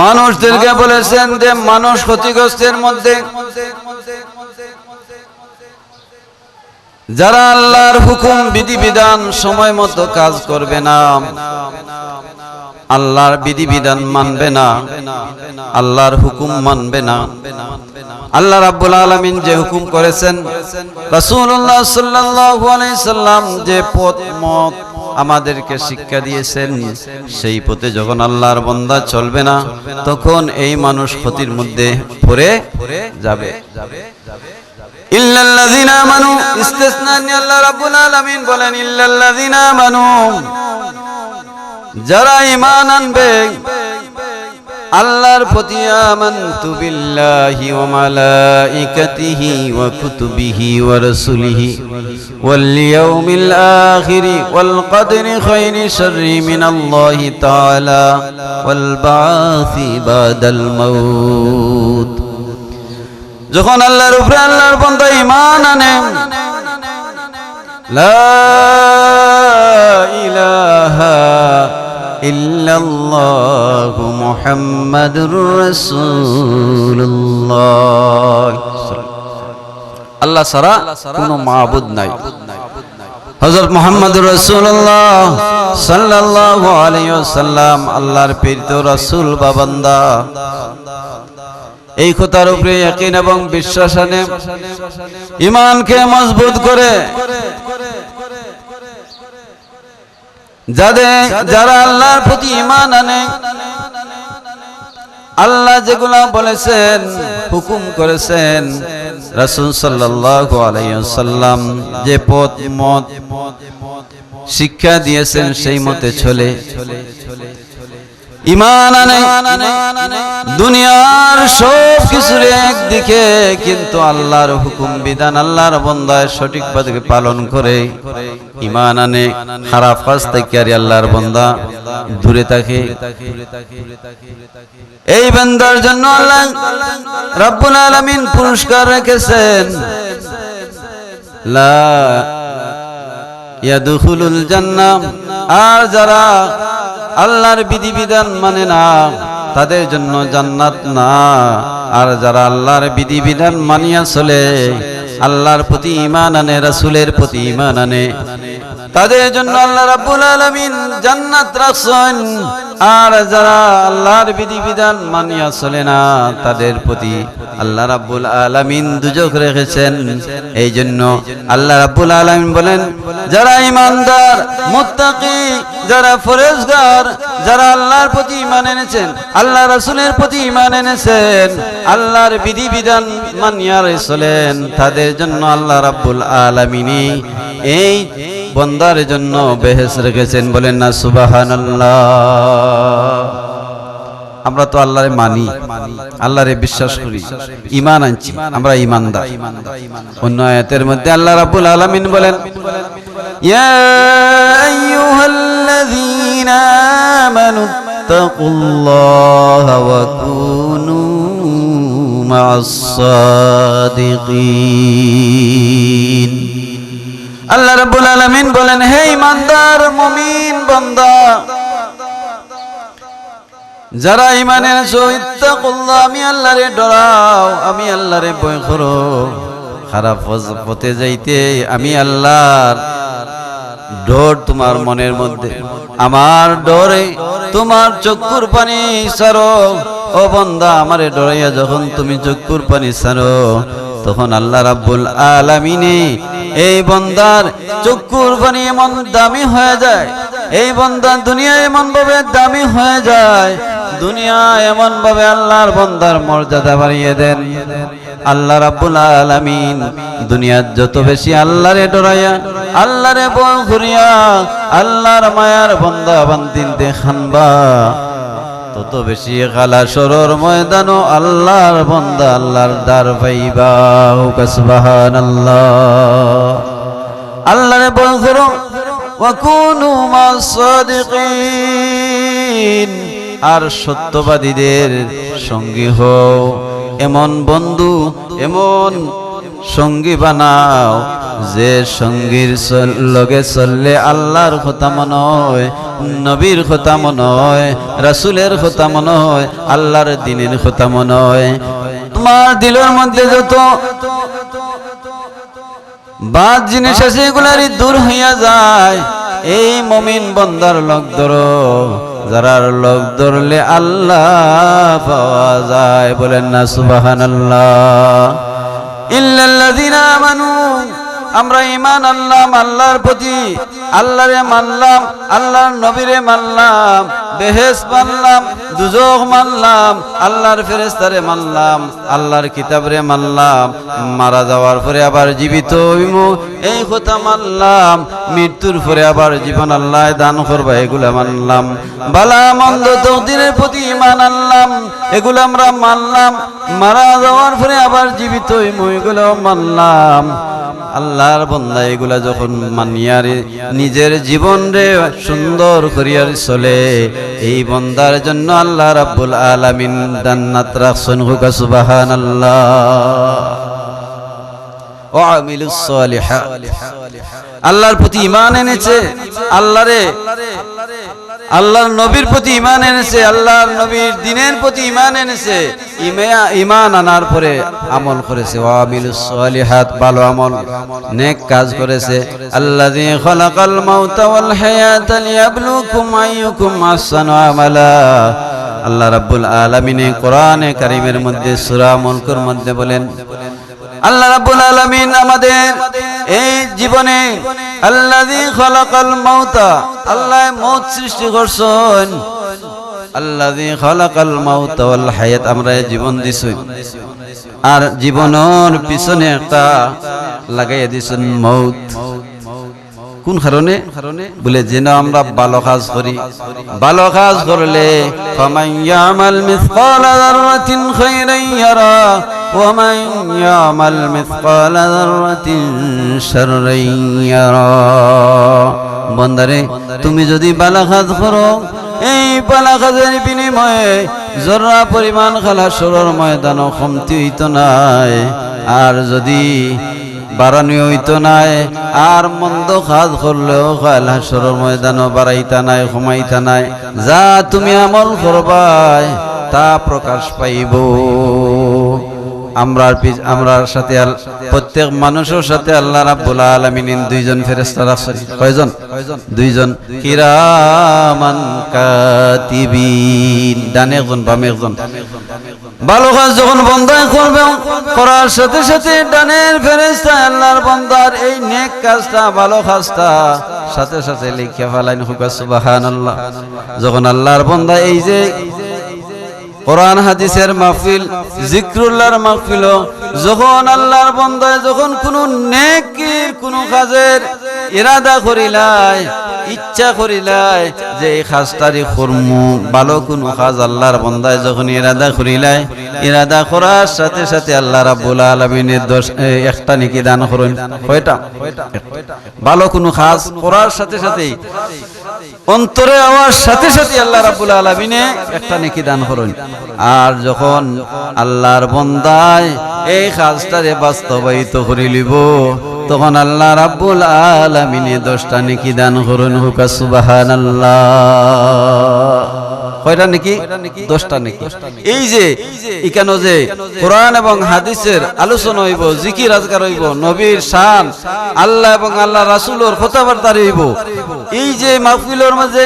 মানুষদেরকে বলেছেন যে মানুষ ক্ষতিগ্রস্তের মধ্যে যারা আল্লাহর হুকুম, বিধিবিধান, সময় মতো কাজ করবে না। আল্লাহর বিধিবিধান মানবে না, আল্লাহর হুকুম মানবে না। আল্লাহ রাব্বুল আলামিন যে হুকুম করেছেন, রাসূলুল্লাহ সাল্লাল্লাহু আলাইহি সাল্লাম যে পথ, মত আমাদেরকে শিক্ষা দিয়েছেন, সেই পথে যখন আল্লাহর বান্দা চলবে না, তখন এই মানুষ ক্ষতির মধ্যে পড়ে যাবে। ইল্লাল্লাযিনা আমানু ইস্তিসনা আল্লাহ রাব্বুল আলামিন বলেন, ইল্লাল্লাযিনা আমানু যারা ঈমান আনবে, আল্লাহর প্রতি আমানতু বিল্লাহি ওয়া মালাইকাতিহি ওয়া কুতুবিহি ওয়া রাসূলিহি। ওয়াল ইয়াউমিল আখিরি ওয়াল কদরি খাইরি শাররি মিনাল্লাহি তাআলা ওয়াল বাসি বাদাল মাউত। যখন আল্লাহর উপরে আল্লাহর বান্দা ঈমান আনে, লা ইলাহা ইল্লাল্লাহু মুহাম্মাদুর রাসূলুল্লাহ। আল্লাহ ছাড়া কোনো মাবুদ নাই। হযরত মুহাম্মদুর রাসূলুল্লাহ সাল্লাল্লাহু আলাইহি ওয়াসাল্লাম আল্লাহর প্রেরিত রাসূল বা বান্দা। এই কথার উপরে ইয়াকিন এবং বিশ্বাস আনে। ইমানকে মজবুত করে। যাদের, যারা আল্লাহর প্রতি ইমান আনে, আল্লাহ যেগুলা বলেছেন, হুকুম করেছেন, রাসুল সাল্লাল্লাহু ওয়াসাল্লাম যে পথ, মত শিক্ষা দিয়েছেন, সেই মতে চলে। ইমান আনে, দুনিয়ার সব কিছুর একদিকে কিন্তু আল্লাহর হুকুম, বিধান আল্লাহর বন্দায় সঠিক পদকে পালন করে। ইমান আনে, খারাপ কাজ থেকে আর আল্লাহর বন্দা দূরে থাকে। এই বান্দার জন্য আল্লাহ রাব্বুল আলামিন পুরস্কার রেখেছেন। লা ইয়াদখুলুল জান্নাহ, আর যারা আল্লাহর বিধিবিধান মানে না, তাদের জন্য জান্নাত না। আর যারা আল্লাহর বিধিবিধান মানিয়া চলে, আল্লাহর প্রতি ইমান আনে, রাসুলের প্রতি ইমান আনে, তাদের জন্য আল্লাহ রাব্বুল আলামিন জান্নাত রাখছেন। আর যারা আল্লাহর বিধিবিধান মানিয়া চলে না, তাদের প্রতি আল্লাহ রাব্বুল আলামিন দুজক রেখেছেন। এই জন্য আল্লাহ রাব্বুল আলামিন বলেন, যারা ইমানদার মুত্তাকি, যারা ফরেজগার যারা আল্লাহর প্রতি ইমান এনেছেন, আল্লাহ রাসূলের প্রতি ইমান এনেছেন, আল্লাহর বিধিবিধান মানিয়া চলেন, তাদের জন্য আল্লাহ রাব্বুল আলামিনই এই বন্দার জন্য বেহেস রেখেছেন বলেন না, সুবাহানাল্লাহ। আমরা তো আল্লাহরে মানি, আল্লাহরে বিশ্বাস করি ইমান আনছি, আমরা ইমানদার অন্য আয়াতের মধ্যে আল্লাহ রাব্বুল আলামিন বলেন আল্লাহ রাব্বুল আলামিন বলেন, হে ইমানদার মুমিন বান্দা যারা ইমানের সহিত করল্লা আমি আল্লাহরে ডরাও, আমি আল্লাহরে ভয় করো। খারাপ পথে যাইতে আমি আল্লাহর ডর তোমার মনের মধ্যে, আমার ডরে তোমার চক্ষুর পানি সারো ও বন্দা, আমারে ডরাইয়া যখন তুমি চক্ষুর পানি সারো তখন আল্লাহ রাব্বুল আলামিনে এই বন্দার চক্ষুর পানি এমন দামি হয়ে যায়। এই বন্দা দুনিয়া এমন ভাবে দামি হয়ে যায়, দুনিয়া এমন ভাবে আল্লাহর বন্দার মর্যাদা বাড়িয়ে দেন। আল্লাহ রাব্বুল আলামিন দুনিয়ার যত বেশি আল্লাহরে ডরাইয়া, আল্লাহরে বল ঘুরিয়া, আল্লাহর মায়ার বন্দা বান্দিন দেখানবা তত বেশি খালা সরর ময়দান আল্লাহর বন্দা আল্লাহর দার পাইবা। আল্লাহ আল্লাহরে বল করো ওয়াকুনু মাসাদিকিন আর সত্যবাদীদের সঙ্গী হও, এমন বন্ধু, এমন সঙ্গী বানাও, যে সঙ্গীর লগে চললে আল্লাহর কথা মনে হয়, নবীর কথা মনে হয়, রাসুলের কথা মনে হয়, আল্লাহর দিনের কথা মনে হয়। তোমার দিলের মধ্যে যত বাদ জিনিস আছে, এগুলারই দূর হইয়া যায়। এই মমিন বন্দার লোক ধরো, যারার লোক ধরলে আল্লাহ পাওয়া যায়। বলেন না সুবাহান আল্লাহ ইল্লাল্লাযীনা আমানু আমরা ইমান আনলাম, আল্লাহর প্রতি। আল্লাহরে মানলাম, আল্লাহর নবীরে মানলাম বেহেস মানলাম, দুজক মানলাম, আল্লাহর ফেরেস্তারে মানলাম, আল্লাহর কিতাবরে মানলাম, মারা যাওয়ার পরে আবার জীবিত এই কথা মানলাম, মৃত্যুর পরে আবার জীবন আল্লাহ দান করবা, এগুলা মানলাম। বালা মন্দ তকদিরের প্রতি ইমান আনলাম, এগুলো আমরা মানলাম, মারা যাওয়ার পরে আবার জীবিত এগুলো মানলাম। আল্লাহর বন্দা এগুলা যখন মানিয়ার নিজের জীবন রে সুন্দর করিয়ার চলে, এই বন্দার জন্য আল্লাহ রাব্বুল আলামিন জান্নাত রাখছেন হুকা সুবহানাল্লাহ। আল্লাহর প্রতি ঈমান এনেছে আল্লাহরে আল্লাহর নবীর প্রতি ঈমান এনেছে, আল্লাহর নবীর দিনের প্রতি ঈমান এনেছে। ইমা- ঈমান আনার পরে আমল করেছে। ওয়ামিলুস সালিহাত, ভালো আমল। নেক কাজ করেছে। আল্লাযী খালাকাল মাউতা ওয়াল হায়াতা লিয়াবলুকুম আইয়ুকুম আহসানু আমালা। আল্লাহ রাব্বুল আলামিনে কোরআনে কারীমের মধ্যে সূরা মুলকের মধ্যে বলেন আল্লাহ রাব্বুল আলামিন আমাদের এই জীবনে আল্লাযী খলাকাল মাউতা, আল্লাহ মউত সৃষ্টি করছেন। আল্লাযী খলাকাল মাউতা ওয়াল হায়াত, আমরা জীবন দিছি। আর জীবনের পিছনে একটা লাগাইয়া দিছেন মউত কোন কারণে? বলে যেন আমরা ভালো কাজ করি। ভালো কাজ করলে, ফামান ইয়ামাল মিসকালা যাররাতিন খাইরান ইয়ারা ইয়ামাল মিসকালা বন্দারে, তুমি যদি ভালো কাজ করো, এই ভালো কাজের বিনিময়ে জররা পরিমাণ খালা সরর ময়দানও কমতি হইত নাই। আর যদি বাড়ানি হইতো নাই, আর মন্দ কাজ করলেও খাল হাসরের ময়দানও বাড়াইতা নাই কমাইতা নাই। যা তুমি আমল করবাই, তা প্রকাশ পাইব। আমরার আমরার সাথে প্রত্যেক মানুষের সাথে আল্লাহ রাব্বুল আলামিন দুইজন ফেরেশতা রাখছেন কয়জন? দুইজন। কিরামান কাতিবিন। ডানে একজন, বামে একজন। ভালো কাজ যখন বন্ধ করবে করার সাথে সাথে ডানের ফেরেস্তা আল্লাহর বন্দার এই নেক কাজটা, ভালো কাজটা সাথে সাথে লিখে ফেলাইন হুকা সুবহানাল্লাহ। যখন আল্লাহর বন্দা এই যে কোরআন, হাদিসের মাহফিল, জিক্রুল্লাহর মাহফিল যখন আল্লাহর বন্দায়, যখন কোনো নেকির কোনো কাজের ইরাদা করিলাই, ইচ্ছা করিলাই, যে এই কাজটারি কর্মু, ভালো কোনো কাজ আল্লাহর বন্দায় যখন ইরাদা করিলাই, ইরাদা করার সাথে সাথে আল্লাহ রাব্বুল আলামিনের দশ একটা নেকি দান করুন। কয়টা? ভালো কোনো কাজ করার সাথে সাথেই অন্তরে আওয়ার সাথে সাথে আল্লাহ রাবুল আলমিনে একটা নেকি দান হলেন আর যখন আল্লাহর বন্দায় এই কাজটারে বাস্তবায়িত করে লিব তখন আল্লাহ রাবুল আলমিনে দশটা নেকি দান হলেন হুকা সুবহানাল্লাহ। কয়টা নাকি? দশটা নাকি? এই যে ইকানো যে কোরআন এবং হাদিসের আলোচনা হইব, জিকির আজকার হইব, নবীর শান, আল্লাহ এবং আল্লাহ রাসূলের কথাবার্তা হইব। এই যে মাহফিলের মাঝে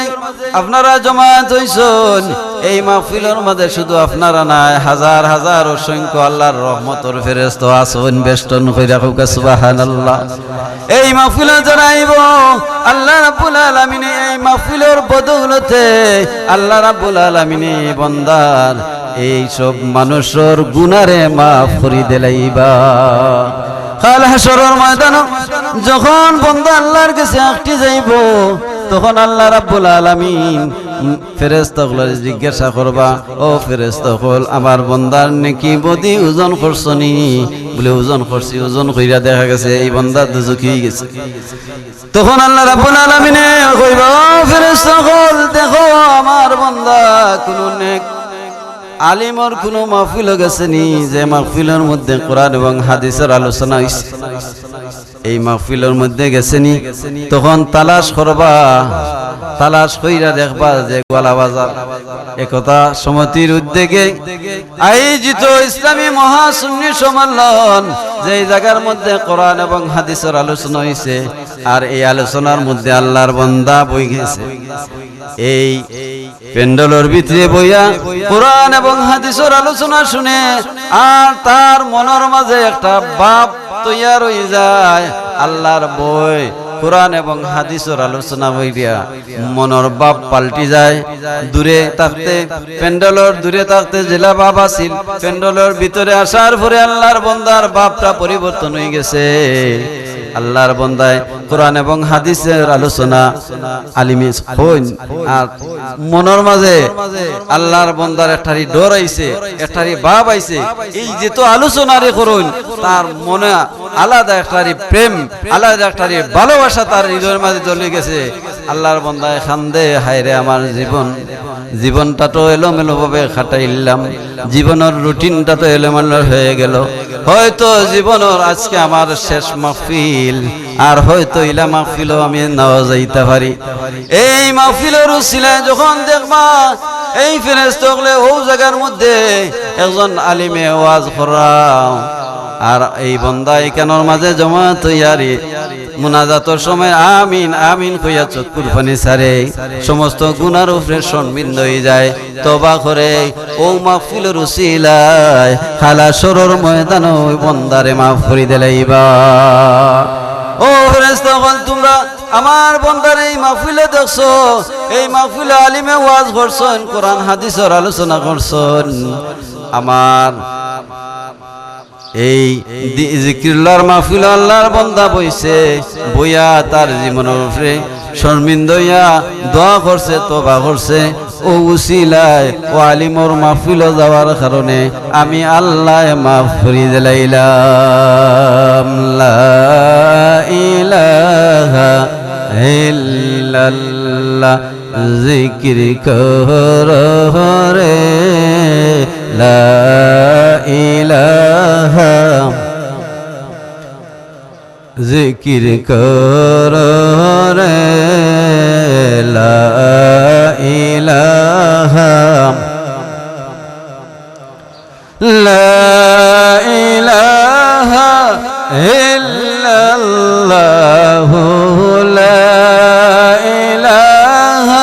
আপনারা জমা হইছেন এই মাহফিলের মাঝে শুধু আপনারা নাই, হাজার হাজার অসংখ্য আল্লাহর রহমতর ফেরেস্ত আসন বেষ্টন কইরা হুকা সুবহানাল্লাহ। এই মাহফিলে আইব, আল্লাহ রাব্বুল আলামিন এই মাহফিলের বদৌলতে আল্লাহ রাব্বুল আলামিন বন্দার, এই সব মানুষের গুনারে মাফ করি দিলাইবা। কাল হাসরের ময়দান যখন বন্দা আল্লাহর কাছে আঁকটি যাইব, তখন আল্লাহ রাব্বুল আলামিন ফেরেস্তা জিজ্ঞাসা করবা, ও ফেরেস্তা হল আমার বন্দার নাকি বদি ওজন করছনি বলে, ওজন করছি, ওজন কইরা দেখা গেছে, এই বন্দার দুজো খেয়ে গেছে। তখন আল্লাহ রাব্বুল আলামিনে কইবা, ও ফেরেশতা হল দেখো আমার বন্দা কোন নেক আলিমর কোনো মাহফিল গেছেনি, যে মাহফিলের মধ্যে কোরআন এবং হাদিসের আলোচনা হইছে। এই মাহফিলের মধ্যে গেছেনি, তখন তালাশ করবা, তালাশ কইরা দেখবা যে গোয়ালা বাজার। একতা সমিতির উদ্যোগে আয়োজিত ইসলামী মহাসুন্নি সম্মেলন যে জায়গার মধ্যে কোরআন এবং হাদিসের আলোচনা হয়েছে আর এই আলোচনার মধ্যে আল্লাহর বন্দা বই গেছে। এই প্যান্ডেলের ভিতরে বইয়া কোরআন এবং হাদিসের আলোচনা শুনে আর তার মনের মাঝে একটা বাপ তৈয়ার হয়ে যায়। আল্লাহর বই, কোরআন এবং হাদিসের আলোচনা হইয়া মনের বাপ পাল্টি যায়। দূরে থাকতে প্যান্ডেলের দূরে থাকতে জেলা বাপ আছিল প্যান্ডেলের ভিতরে আসার পরে আল্লাহর বন্দার বাপটা পরিবর্তন হয়ে গেছে। আল্লাহর বন্দায় কোরআন এবং হাদিসের আলোচনা আলিমি হইন। আর মনের মাঝে আল্লাহর বন্দার একটারি ডর আইছে, একটারি ভাব আইছে। এই যে তো আলোচনারে করুন, তার মনে আলাদা একটারি প্রেম, আলাদা একটারি ভালোবাসা তার হৃদয়ের মাঝে চলে গেছে। আল্লাহর বন্দায়, খান্দে হায়রে আমার জীবন, জীবনটা তো এলোমেলো ভাবে খাটাইলাম। জীবনের রুটিনটা তো এলোমেলো হয়ে গেল। হয়তো জীবনের আজকে আমার শেষ মাহফিল, আর হয়তো ইলা মাহফিলও আমি নেওয়া যাইতে পারি। এই মাহফিলের উচিলায় যখন দেখবা, এই ফেরেস্ত হলে ও জায়গার মধ্যে একজন আলিমে ওয়াজ করাও আর এই বন্দা এখানোর মাঝে জমা তৈয়ারি। মুনাজাতর সময় আমিন আমিন কইয়া চকুর পানি সারে। সমস্ত গুনার উপরে সন্মিন হয়ে যায় তবা করে। ও মাহফিলের উসিলায় খালা সরর ময়দান ওই বন্দারে মাফ করি দিলাইবা ও ফেরেস্তা বল তোমরা আমার বন্দার এই মাহফিলে দেখছ? এই মাহফিলে আলিমে ওয়াজ করছেন, কোরআন, হাদিসের আলোচনা করছেন। আমার এই জিকিরুল্লাহর মাহফিল আল্লাহর বন্দা বইছে, বইয়া তার জীবনের উপরে শর্মিন্দ হইয়া দোয়া করছে তোবা করছে। ও উসিলায় ও আলিমর মাহফিল যাওয়ার কারণে আমি আল্লাহ মাফ করি দিলাইলাম ইলাহা ইল্লাল্লাহ, জিকির কর লা ইলাহা জিকির কর রে লা ইলাহা লা ইলাহা ইল্লাল্লাহ লা ইলাহা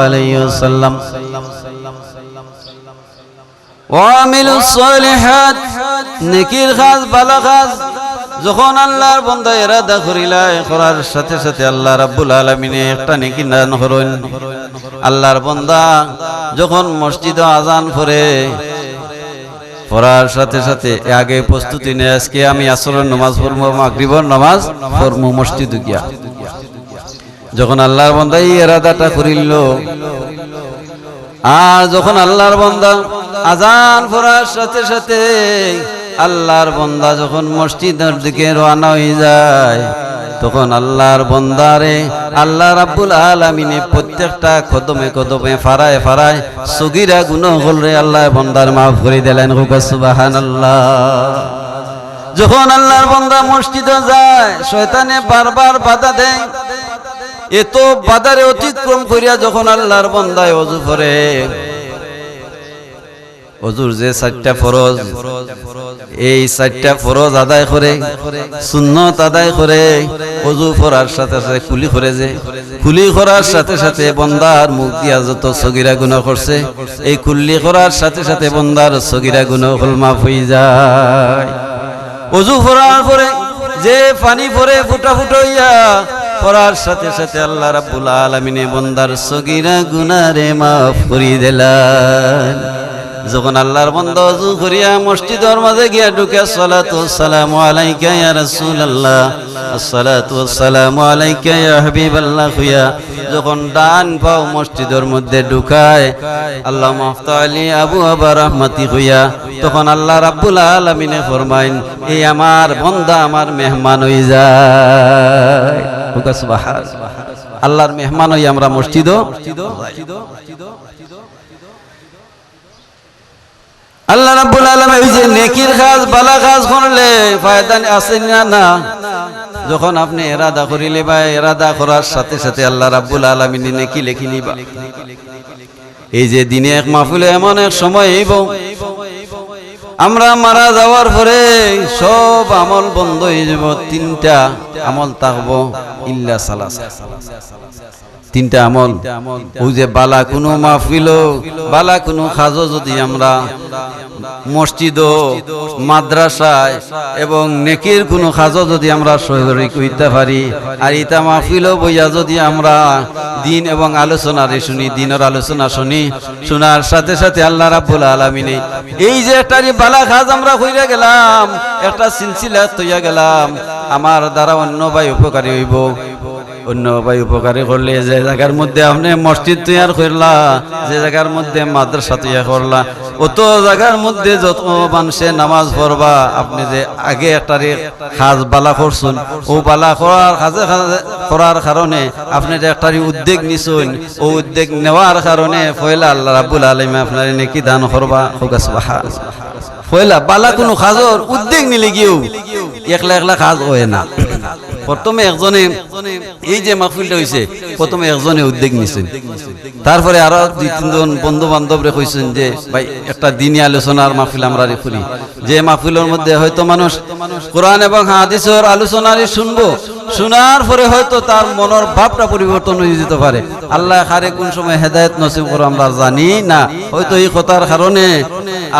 عليه وسلم وعملوا الصالحات نكير خاص بلا خاص যখন আল্লাহর বন্ধা এরাদা করিলাই করার সাথে সাথে আল্লাহ রাব্বুল আলমিনে একটা নেকি দান করেন আল্লাহর বন্দা যখন মসজিদ আজান করে পড়ার সাথে সাথে আগে প্রস্তুতি নিয়ে আজকে আমি আসরের নামাজ পড়বো মাগরিবর নামাজ পড়বো মসজিদ গিয়া যখন আল্লাহর বন্দা এই এরাদাটা করিল, আর যখন আল্লাহর বন্দা আজান পড়ার সাথে সাথে আল্লাহর বন্দা যখন মসজিদের দিকে রওনা হয়ে যায়, তখন আল্লাহর বন্দারে আল্লাহ রাব্বুল আলামিনে প্রত্যেকটা কদমে কদমে ফারায় ফারায় সগিরা গুণ হলরে আল্লাহ বন্দার মাফ করে দিলেন। সুবহানাল্লাহ। যখন আল্লাহর বন্দা মসজিদে যায়, শয়তানে বারবার বাধা দেয় এত বাধারে অতিক্রম করিয়া যখন আল্লাহর বন্দায় অজু করে। অজুর যে চারটা ফরজ, এই চারটা ফরজ আদায় করে, সুন্নত আদায় করে, অজু করার সাথে সাথে কুলি করে যে, কুলি করার সাথে সাথে বন্দার মুখ দিয়া যত সগিরা গুণ করছে, এই কুল্লি করার সাথে সাথে বন্দার সগিরা গুণ হল মাফ হয়ে যায়। অজু করার পরে যে পানি পরে ফুটা ফুটা হইয়া পড়ার সাথে সাথে আল্লাহ রাব্বুল আলামিনে বন্দার সগিরা গুনারে মাফ করি দিলেন। যখন আল্লাহর বন্দা অজু করিয়া মসজিদের মাঝে গিয়া ঢুকে সালাতু সালামু আলাইকা ইয়া রাসূলুল্লাহ, আসসালাতু ওয়াসসালামু আলাইকা ইয়া হাবিবাল্লাহ খুয়া যখন ডান পাও মসজিদের মধ্যে ঢুকায়, আল্লাহ মাফতা আলী আবু আবা রহমাতি হইয়া তখন আল্লাহ রাব্বুল আলামিনে ফরমাইন, এই আমার বন্দা, আমার মেহমান হই যায়। আল্লাহর মেহমান হই আমরা মসজিদও আল্লাহ রাব্বুল আলামিন ওই যে নেকির কাজ বালা কাজ করলে ফায়দা আছে না না? যখন আপনি এরাদা করিলে বা এরাদা করার সাথে সাথে আল্লাহ রাব্বুল আলামিন নেকি লেখি নিবা। এই যে দিনে এক মাহফিলে এমন এক সময় এইব আমরা মারা যাওয়ার পরে সব আমল বন্ধ হয়ে যাব তিনটা আমল থাকব ইল্লা সালাসা। তিনটা আমল। ওই যে বালা কোনো মাহফিল, বালা কোনো খাজো যদি আমরা মসজিদ, মাদ্রাসায় এবং নেকির কোনো খাজো যদি আমরা সহযোগী করতে পারি, আর ইতা মাহফিল বইয়া যদি আমরা দিন এবং আলোচনারে শুনি, দিনের আলোচনা শুনি, শোনার সাথে সাথে আল্লাহ রাব্বুল আলামিনে এই যে একটা বালা খাজ আমরা হইয়া গেলাম, একটা সিলসিলা তৈয়া গেলাম, আমার দ্বারা অন্য ভাই উপকারী হইব। অন্য ভাই উপকারী করলে যে জায়গার মধ্যে আপনি মসজিদ তৈয়ার করলা, যে জায়গার মধ্যে মাদ্রাসা তৈয়ার করলা, অত জায়গার মধ্যে যত মানুষে নামাজ পড়বা, আপনি যে আগে একটা খাজ বালা করছুন, ও বালা করার কাজে করার কারণে আপনি যে একটা উদ্যোগ নিছুন, ও উদ্যোগ নেওয়ার কারণে পয়লা আল্লাহ রাব্বুল আলমে আপনার নেকি দান করবা হোক পয়লা বালা কোনো কাজর উদ্যোগ নিলে গিয়েও একলা একলা কাজ হয় না। প্রথমে একজনে এই যে মাহফিলটা হয়েছে প্রথমে একজনে উদ্যোগ নিছেন। তারপরে আরও দুই তিনজন বন্ধু বান্ধবরে কইছেন যে, ভাই, একটা দিনই আলোচনার মাহফিল আমরা করি যে মাহফিলের মধ্যে হয়তো মানুষ কোরআন এবং হাদিসের আলোচনারই শুনব, শোনার পরে হয়তো তার মনের ভাবটা পরিবর্তন হয়ে যেতে পারে। আল্লাহ খারে কোন সময় হেদায়ত নসিব করে আমরা জানি না। হয়তো এই কথার কারণে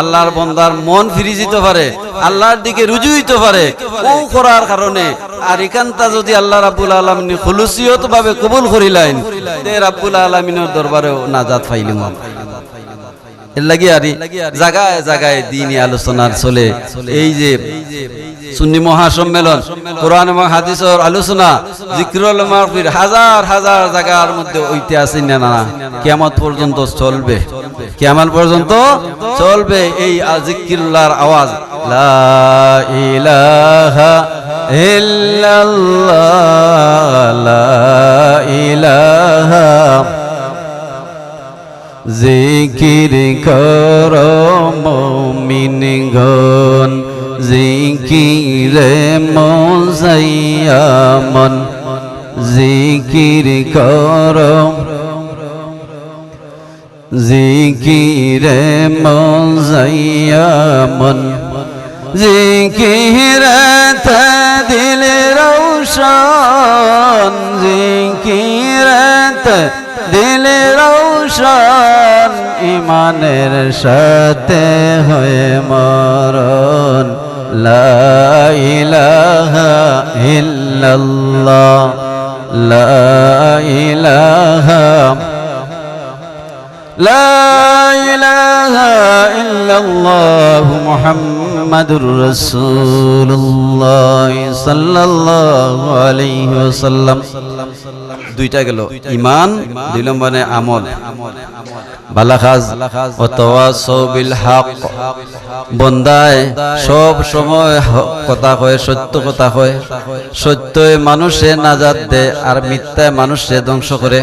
আল্লাহর বন্দার মন ফিরে যেতে পারে, আল্লাহর দিকে রুজু হইতে পারে। ও করার কারণে আর এখানটা যদি আল্লাহ রাব্বুল আলমিন খুলুসিয়ত ভাবে কবুল করিলেন, তে রাব্বুল আলমিনের নাজাত পাইলিম লাগি চলে। এই যে মহাসম্মেলন, কোরআন এবং আলোচনা হাজার হাজার জায়গার মধ্যে ওইতে আছে না পর্যন্ত চলবে। কিয়ামত পর্যন্ত চলবে এই জিক্রুল্লাহর আওয়াজ। লা ইলাহা জিকির কর মমিনগণ জিকিরে মজাইয়ামন। জিকির কর জিকিরে মজাইয়ামন। জিকিরে দিল রৌশন জিকিরে দিল রৌশন ইমানের সাথে হয়ে মরণ। লাইলাহা ইল্লাল্লাহ লা ইলাহা لا إله إلا الله محمد رسول الله صلى الله عليه وسلم দুইটা গেল ইমান দুই নম্বরে আমল বালাখাজ অথবা সবিল হক বন্দায় সব সময় হ- কথা কয় সত্য কথা কয় সত্যই মানুষে নাজাত দে আর মিথ্যায় মানুষে ধ্বংস করে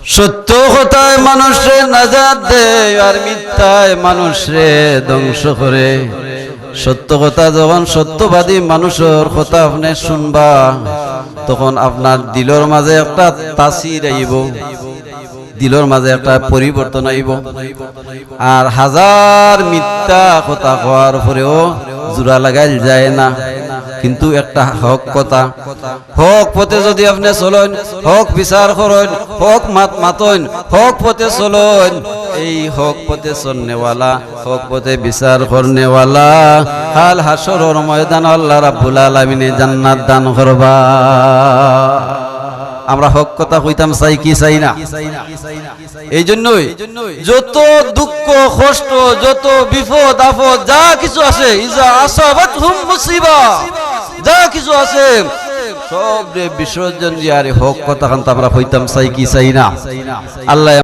সত্য কথায় মানুষে নাজাত দে আর মিথ্যায় মানুষে ধ্বংস করে। সত্য কথা যখন সত্যবাদী মানুষের কথা আপনি শুনবা, তখন আপনার দিলর মাঝে একটা তাসির আইব, দিলর মাঝে একটা পরিবর্তন আইব। আর হাজার মিথ্যা কথা হওয়ার পরেও জোড়া লাগাইল যায় না। কিন্তু একটা হক কথা। হক পথে যদি আপনি চলেন, হক বিচার করেন হক মাত মাতন, হক পথে চলেন, এই হক পথে চলনেওয়ালা হক পথে বিচার করনেওয়ালা হাল হাসরর ময়দান আল্লাহ রাব্বুল আলামিনে জান্নাত দান করবা আমরা হক কথা কইতাম, চাই কি চাই না? এই জন্যই যত দুঃখ, কষ্ট, যত বিপদ, আপদ, যা কিছু আছে, ইজা আসাবাত হুম মুসিবা। যা কিছু আছে, সব বিসর্জন দিয়ে আরে হক কথা আমরা হইতাম চাই কি চাই না? আল্লাহ